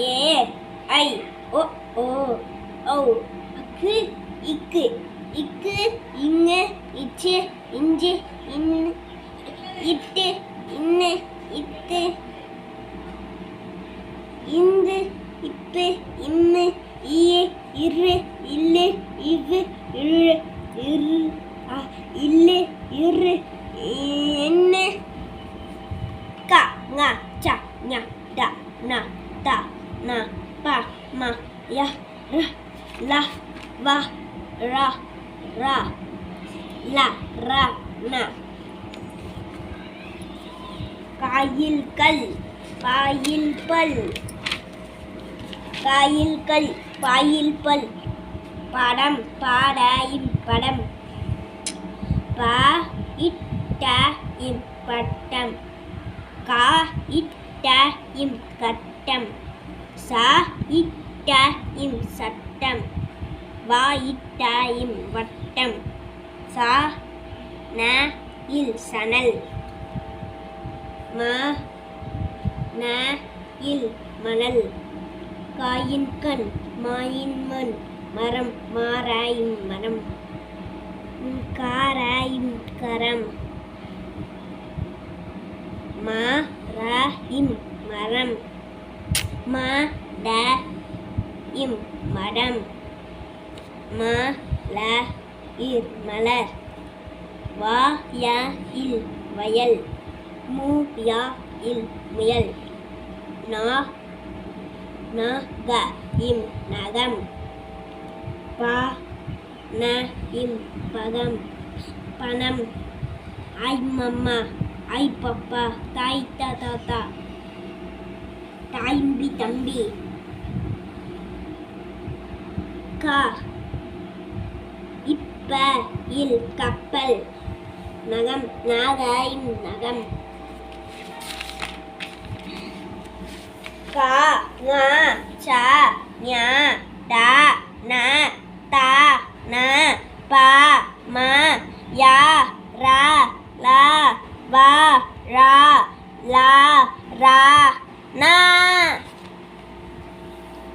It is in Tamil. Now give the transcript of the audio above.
ஏ ஐ ஓ ஓ ஓ அக்கு இக்கு இக்கு இங்கு இச்சு இஞ்சு இன்னு இட்டு இன்னு இட்டு இந்து இப்பு இன்னு ஈயே இரு இல்லு இவ்வு இழு இரு இல்லு இரு என்ன ka nga cha nya da na ta ந ப ம ய ர ல வ ர ர ல ர ந காயில் கல் பாயில் பல் காயில் கல் பாயில் பல் படம் பாடாயும் படம் பா இட்ட இம் பட்டம் கா இட்ட இம் கட்டம் சா இட்ட இம் சட்டம் வா இட்ட இம் வட்டம் சா ந இல் சணல் ம ந இல் மணல் காயின் கண் மாயின் மண் மரம் மாறாயும் மரம் காராயும் கரம் மா ரா இம் மரம். ம ட இம் மடம். ம ல இர் மலர் வா ய இல் வயல் மு யா இல் முயல். நா ந க இம் நகம். பா ந இம் பகம். பணம். ஐ மம்மா. ஐ பப்பா. தாய் தாத்தா தாய்ம்பி தம்பி. கா. இப்ப இல் கப்பல். நகம் நாகாயும் நகம். கா ந சா ஞா டா ந தா ந பா ம யா ரா லா வா ரா லா ரா